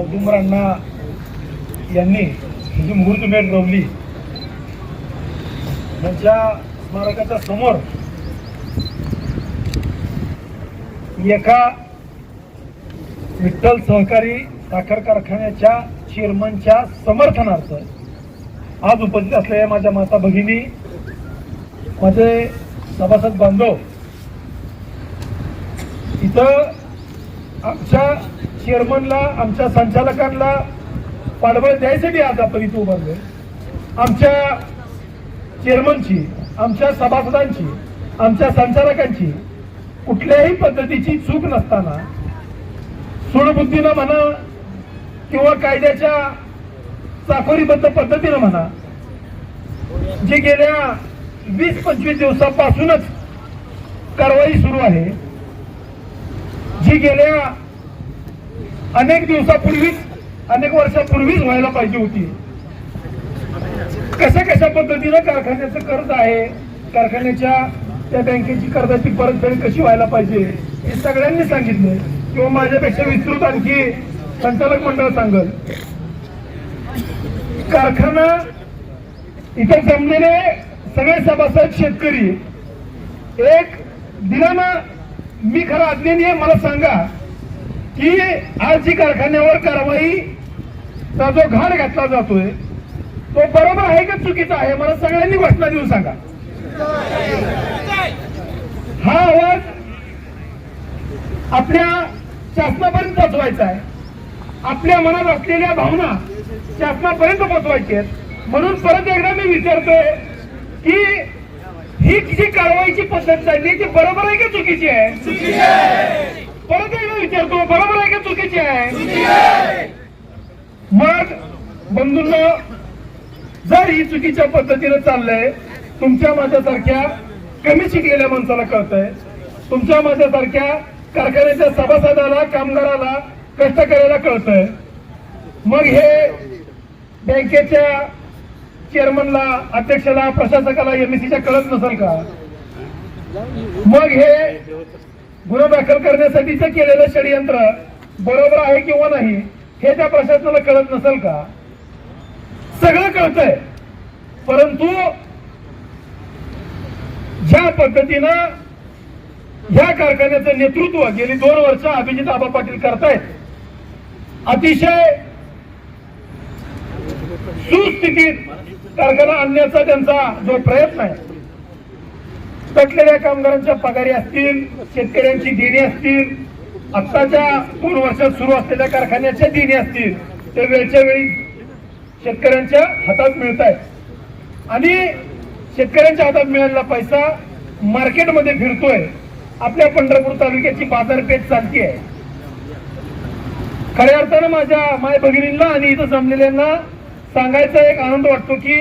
औदुंबरांना यांनी जी मुहूर्तमेढ रोवली त्यांच्या स्मारकाच्या समोर एका विठ्ठल सहकारी साखर कारखान्याच्या चेअरमनच्या समर्थनार्थ आज उपस्थित असलेल्या माझ्या माता भगिनी माझे सभासद बांधव इथं आमच्या चेअरमनला आमच्या संचालकांना पाठबळ द्यायसाठी आज आपण इथं उभारलोय आमच्या चेअरमनची आमच्या सभासदांची आमच्या संचालकांची कुठल्याही पद्धतीची चूक नसताना सूडबुद्धीनं म्हणा किंवा कायद्याच्या चाकोरीबद्ध पद्धतीनं म्हणा जे गेल्या वीस पंचवीस दिवसापासूनच कारवाई सुरू आहे जी गेल्या अनेक दिवसापूर्वीच अनेक वर्षापूर्वीच व्हायला पाहिजे होती. कशा कशा पद्धतीनं कारखान्याचं कर्ज आहे कारखान्याच्या त्या बँकेची कर्जाची परतफेड कशी व्हायला पाहिजे हे सगळ्यांनी सांगितलं किंवा माझ्यापेक्षा विस्तृत आणखी संचालक मंडळ सांगल. कारखाना इथे जमलेले सगळे सभासद शेतकरी एक दिनानं मी खरं अज्ञानी आहे मला सांगा की आज जी कारखान्यावर कारवाई चा जो घाट घातला जातोय तो बरोबर आहे का चुकीचा आहे? मला सगळ्यांनी घोषणा देऊन सांगा. हा आवाज आपल्या शासनापर्यंत पोचवायचा आहे. आपल्या मनात असलेल्या भावना शासनापर्यंत पोचवायची आहेत. म्हणून परत एकदा मी विचारतोय की ही जी कारवाईची पद्धत चालली ती बरोबर आहे का चुकीची आहे. परत एकदा विचारतो बरोबर आहे का चुकीची? आहे मग बंधूंना जर ही चुकीच्या पद्धतीने चाललंय तुमच्या माझ्यासारख्या कमी शिकलेल्या माणसाला कळतंय. तुमच्या माझ्यासारख्या कारखान्याच्या सभासदाला कामगाराला कष्ट करायला कळतंय. मग हे बँकेच्या चेअरमनला अध्यक्षाला प्रशासकाला एमएसीच्या कळत नसेल का? मग हे गुन्हा दाखल करण्यासाठीच केलेलं षडयंत्र बरोबर आहे किंवा नाही हे त्या प्रशासनाला कळत नसेल का? सगळं कळतंय. परंतु ज्या पद्धतीनं ह्या कारखान्याचं नेतृत्व गेली दोन वर्ष अभिजित आबा पाटील करतायत अतिशय सुस्थितीत कारखाना आणण्याचा त्यांचा जो प्रयत्न आहे तटलेल्या कामगारांच्या पगारी असतील शेतकऱ्यांची देणी असतील आत्ताच्या दोन वर्षात सुरू असलेल्या कारखान्याच्या देणी असतील ते वेळच्या वेळी शेतकऱ्यांच्या हातात मिळत आहेत आणि शेतकऱ्यांच्या हातात मिळालेला पैसा मार्केटमध्ये फिरतोय. आपल्या पंढरपूर तालुक्याची बाजारपेठ चालती आहे खऱ्या अर्थानं माझ्या माय भगिनींना आणि इथं जमलेल्यांना सांगायचा एक आनंद वाटतो की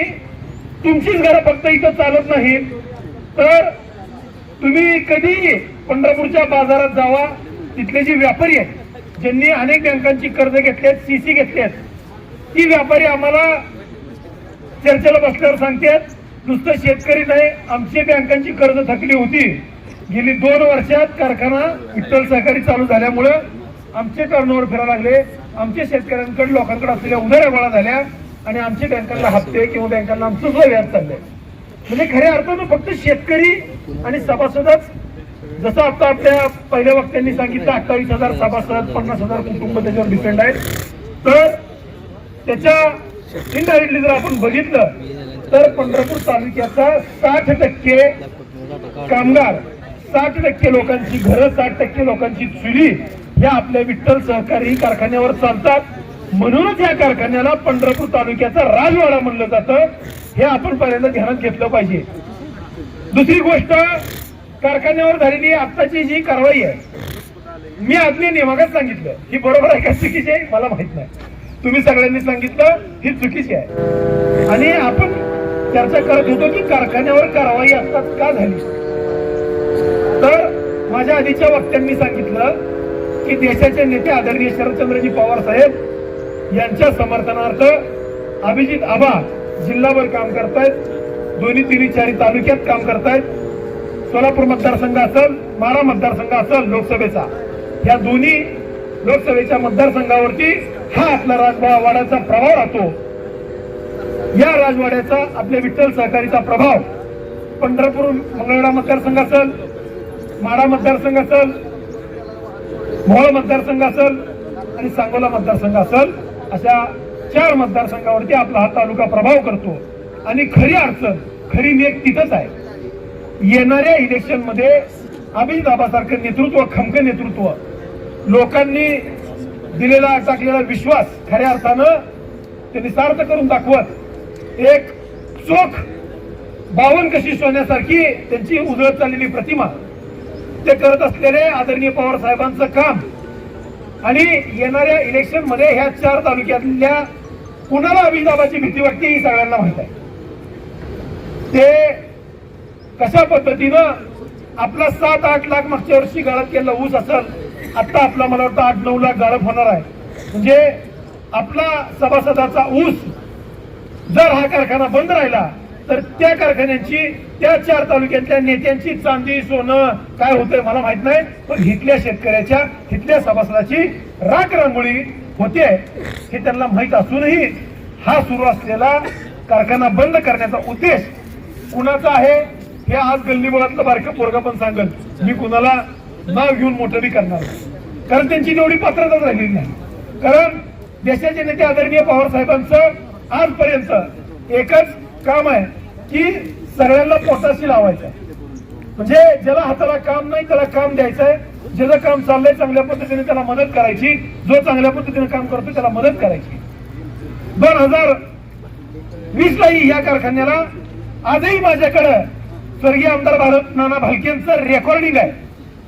तुमचीच घरं फक्त इथं चालत नाहीत तर तुम्ही कधी पंढरपूरच्या बाजारात जावा तिथले जे व्यापारी आहेत ज्यांनी अनेक बँकांची कर्ज घेतली आहेत सी सी घेतली आहेत ती व्यापारी आम्हाला चर्चेला बसल्यावर सांगतात नुसतं शेतकरी नाही आमची बँकांची कर्ज थकली होती. गेली दोन वर्षात कारखाना विठ्ठल सहकारी चालू झाल्यामुळं आमचे टर्नओव्हर फिरायला लागले. आमच्या शेतकऱ्यांकडे लोकांकडे असलेल्या उधाऱ्या गोळा झाल्या आणि आमच्या बँकांना हप्ते किंवा बँकांना आमचं व्याज चाललंय. म्हणजे खऱ्या अर्थानं फक्त शेतकरी आणि सभासदच. जसं आता आपल्या पहिल्या वक्त्यांनी सांगितलं अठ्ठावीस हजार सभासद पन्नास हजार कुटुंब त्याच्यावर डिपेंड आहेत. तर त्याच्या इनडायरेक्टली जर आपण बघितलं तर पंढरपूर तालुक्याचा साठ टक्के कामगार साठ टक्के लोकांची घरं साठ टक्के लोकांची चुली या आपल्या विठ्ठल सहकारी कारखान्यावर चालतात. म्हणूनच या कारखान्याला पंढरपूर तालुक्याचा राजवाडा म्हणलं जातं. हे आपण पहिल्यांदा ध्यानात घेतलं पाहिजे. दुसरी गोष्ट कारखान्यावर झालेली आत्ताची जी कारवाई आहे मी आज्ञा नियमागत सांगितलं. ही बरोबर आहे का चुकीची आहे? मला माहीत नाही. तुम्ही सगळ्यांनी सांगितलं ही चुकीची आहे. आणि आपण चर्चा करत होतो की कारखान्यावर कारवाई आत्ताच का झाली? तर माझ्या आधीच्या वक्त्यांनी सांगितलं की देशाचे नेते आदरणीय शरदचंद्रजी पवार साहेब यांच्या समर्थनार्थ अभिजित आबा जिल्हाभर काम करतायत. दोन्ही तिन्ही चारी तालुक्यात काम करतायत. सोलापूर मतदारसंघ असेल मारा मतदारसंघ असेल लोकसभेचा. या दोन्ही लोकसभेच्या मतदारसंघावरती हा आपला राजवाड्याचा प्रभाव राहतो. या राजवाड्याचा आपल्या विठ्ठल सहकारीचा प्रभाव पंढरपूर मंगळवेढा मतदारसंघ असेल माडा मतदारसंघ असेल मोहळ मतदारसंघ असेल आणि सांगोला मतदारसंघ असेल अशा चार मतदारसंघावरती आपला हा तालुका प्रभाव करतो. आणि खरी अडचण खरी मेघ तिथंच आहे. येणाऱ्या इलेक्शनमध्ये मध्ये नेतृत्व खमकं नेतृत्व लोकांनी दिलेला टाकलेला विश्वास खऱ्या अर्थानं त्यांनी सार्थ करून दाखवत एक चोख बावन कशी सोन्यासारखी त्यांची उजळत चाललेली प्रतिमा ते करत असलेले आदरणीय पवार साहेबांचं काम. आणि येणाऱ्या इलेक्शनमध्ये ह्या चार तालुक्यातल्या कुणाला अभिजाबाची भीती वाटते ही सगळ्यांना माहीत आहे. ते कशा पद्धतीनं आपला सात आठ लाख मागच्या वर्षी गाळप केलेला ऊस असेल आता आपला मला वाटतं आठ नऊ लाख गाळप होणार आहे. म्हणजे आपला सभासदाचा ऊस जर हा कारखाना बंद राहिला तर त्या कारखान्यांची त्या चार तालुक्यातल्या नेत्यांची चांदी सोनं काय होतंय मला माहीत नाही पण इथल्या शेतकऱ्याच्या इथल्या सभासदाची राख रांगोळी होते हे त्यांना माहीत असूनही हा सुरू असलेला कारखाना बंद करण्याचा उद्देश कुणाचा आहे हे आज गल्लीबोळातलं बारकं पोरगा पण सांगल. मी कुणाला नाव घेऊन मोठं बी करणार कारण त्यांची तेवढी पात्रताच राहिलेली नाही. कारण देशाचे नेते आदरणीय पवार साहेबांचं आजपर्यंत एकच काम आहे की सगळ्यांना पोटाशी लावायचं. म्हणजे ज्याला हाताला काम नाही त्याला काम द्यायचंय. ज्याचं काम चाललंय चांगल्या पद्धतीने त्याला मदत करायची. जो चांगल्या पद्धतीने काम करतो त्याला मदत करायची. दोन हजार वीस लाही या कारखान्याला आजही माझ्याकडं स्वर्गीय आमदार भारत नाना भालकेंचं रेकॉर्डिंग आहे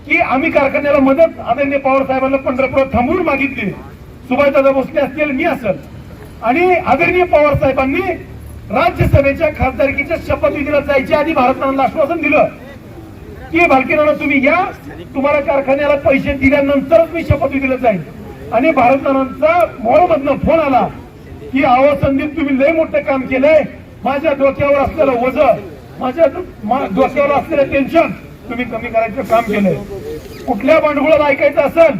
की आम्ही कारखान्याला मदत आदरणीय पवार साहेबांना पंढरपुरात थांबवून मागितली. सुभाषदादा भोसले असतील मी असल. आणि आदरणीय पवार साहेबांनी राज्यसभेच्या खासदारकीच्या शपथविधीला जायच्या आधी भारतनानाला आश्वासन दिलं. की भालकेनाना तुम्ही या. तुम्हाला कारखान्याला पैसे दिल्यानंतरच मी दिलं जाईल आणि भारतनानांचा मोळमधनं फोन आला की अहो संदीप तुम्ही लय मोठं काम केलंय. माझ्या डोक्यावर असलेलं वज माझ्या डोक्यावर असलेलं टेन्शन तुम्ही कमी करायचं काम केलंय. कुठल्या भांडवलात ऐकायचं असेल?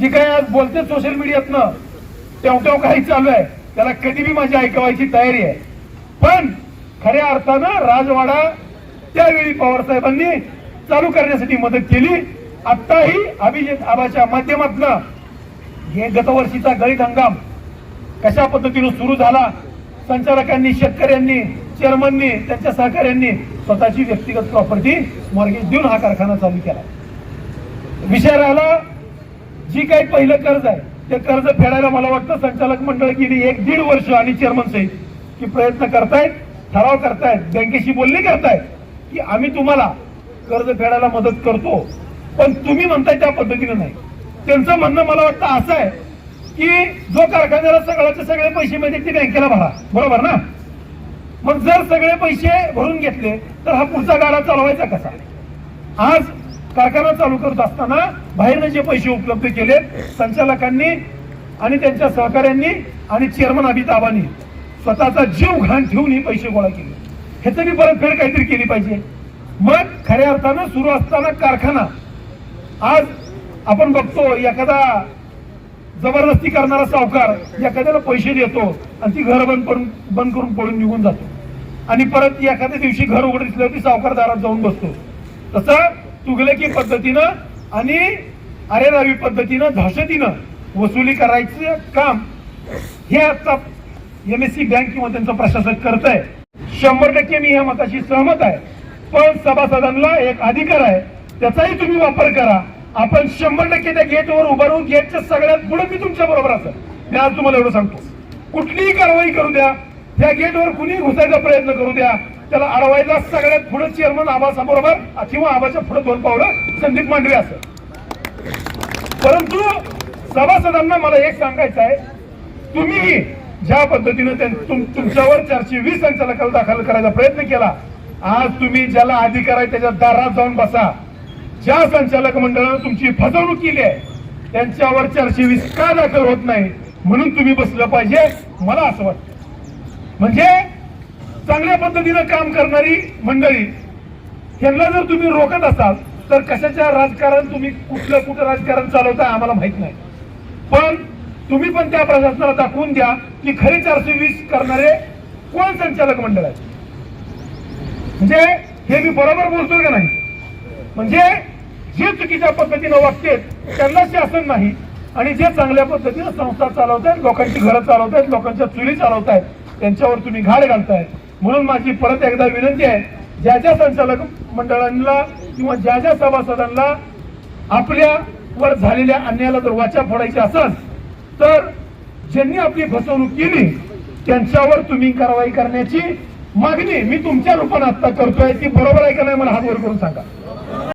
जी काय आज बोलते सोशल मीडियातनं तेव काही चालू आहे. त्याला कधी बी माझी ऐकवायची तयारी आहे. पण खऱ्या अर्थानं राजवाडा त्यावेळी पवार साहेबांनी चालू करण्यासाठी मदत केली. आत्ताही अभिजित आबाच्या माध्यमातनं हे गतवर्षीचा गळीत हंगाम कशा पद्धतीनं सुरू झाला? संचालकांनी शेतकऱ्यांनी चेअरमननी त्यांच्या सहकाऱ्यांनी स्वतःची व्यक्तिगत प्रॉपर्टी मॉर्गेज देऊन हा कारखाना चालू केला. विषय राहिला जी काही पहिलं कर्ज आहे ते कर्ज फेडायला मला वाटतं संचालक मंडळ गेली एक दीड वर्ष आणि चेअरमन सहित की प्रयत्न करतायत ठराव करतायत बँकेशी बोलणी करतायत. की आम्ही तुम्हाला कर्ज फेडायला मदत करतो. पण तुम्ही म्हणताय त्या पद्धतीने नाही. त्यांचं म्हणणं मला वाटतं असं आहे की जो कारखान्याला सगळ्याचे सगळे पैसे मिळतील ते बँकेला भरा. बरोबर ना? मग जर सगळे पैसे भरून घेतले तर हा पुढचा गाडा चालवायचा कसा? आज कारखाना चालू करत असताना बाहेरनं जे पैसे उपलब्ध केले संचालकांनी आणि त्यांच्या सहकाऱ्यांनी आणि चेअरमन अमिताभांनी स्वतःचा जीव घाण ठेवून ही पैसे गोळा केले. ह्याचं मी परतफेड काहीतरी केली पाहिजे. मग खऱ्या अर्थानं सुरू असताना कारखाना. आज आपण बघतो एखादा जबरदस्ती करणारा सावकार एखाद्याला पैसे देतो आणि ती घर बंद करून बंद करून पळून निघून जातो. आणि परत एखाद्या दिवशी घर उघड दिसलं ती सावकार दारात जाऊन बसतो. तसं तुगलकी पद्धतीनं आणि अरेरावी पद्धतीनं झाशतीनं वसुली करायचं काम हे आता एम एस सी बँक किंवा त्यांचं प्रशासन करत आहे शंभर टक्के मी ह्या मताशी सहमत आहे. पण सभासदांना एक अधिकार आहे त्याचाही तुम्ही वापर करा. आपण शंभर टक्के त्या गेटवर उभं राहून गेटच्या सगळ्यात पुढे मी तुमच्या बरोबर असेल. मी आज तुम्हाला एवढं सांगतो. कुठलीही कारवाई करू द्या. त्या गेटवर कुणी घुसायचा प्रयत्न करू द्या. त्याला अडवायला सगळ्यात पुढे चेअरमन आबासाबरोबर किंवा आबाच्या पुढे दोन पावलं संदीप मांडवे असेल. परंतु सभासदांना मला एक सांगायचं आहे. तुम्ही ज्या पद्धतीने तुम- तुमच्यावर चारशे वीस संचालकाला दाखल करायचा प्रयत्न केला आज तुम्ही ज्याला अधिकार आहे त्याच्या दारात जाऊन बसा. ज्या संचालक मंडळानं तुमची फसवणूक केली आहे त्यांच्यावर चारशे वीस का दाखल होत नाही म्हणून तुम्ही बसलं पाहिजे मला असं वाटतं. म्हणजे चांगल्या पद्धतीनं काम करणारी मंडळी यांना जर तुम्ही रोखत असाल तर कशाच्या राजकारण तुम्ही कुठलं कुठं राजकारण चालवता आम्हाला माहीत नाही. पण तुम्ही पण त्या प्रशासनाला दाखवून द्या की खरे चारशे वीस करणारे कोण संचालक मंडळ आहे म्हणजे हे मी बरोबर बोलतो का नाही? म्हणजे जे चुकीच्या पद्धतीनं वागते त्यांना शासन नाही. आणि जे चांगल्या पद्धतीनं संस्था चालवत आहेत लोकांची घरं चालवत आहेत लोकांच्या चुली चालवत आहेत त्यांच्यावर तुम्ही घाड घालताय म्हणून माझी परत एकदा विनंती आहे ज्या ज्या संचालक मंडळांना किंवा ज्या ज्या सभासदांना आपल्यावर झालेल्या अन्यायाला जर वाचा फोडायची असेल तर ज्यांनी आपली फसवणूक केली त्यांच्यावर तुम्ही कारवाई करण्याची मागणी मी तुमच्या रूपाने आता करतोय. ती बरोबर आहे का नाही मला हात वर करून सांगा.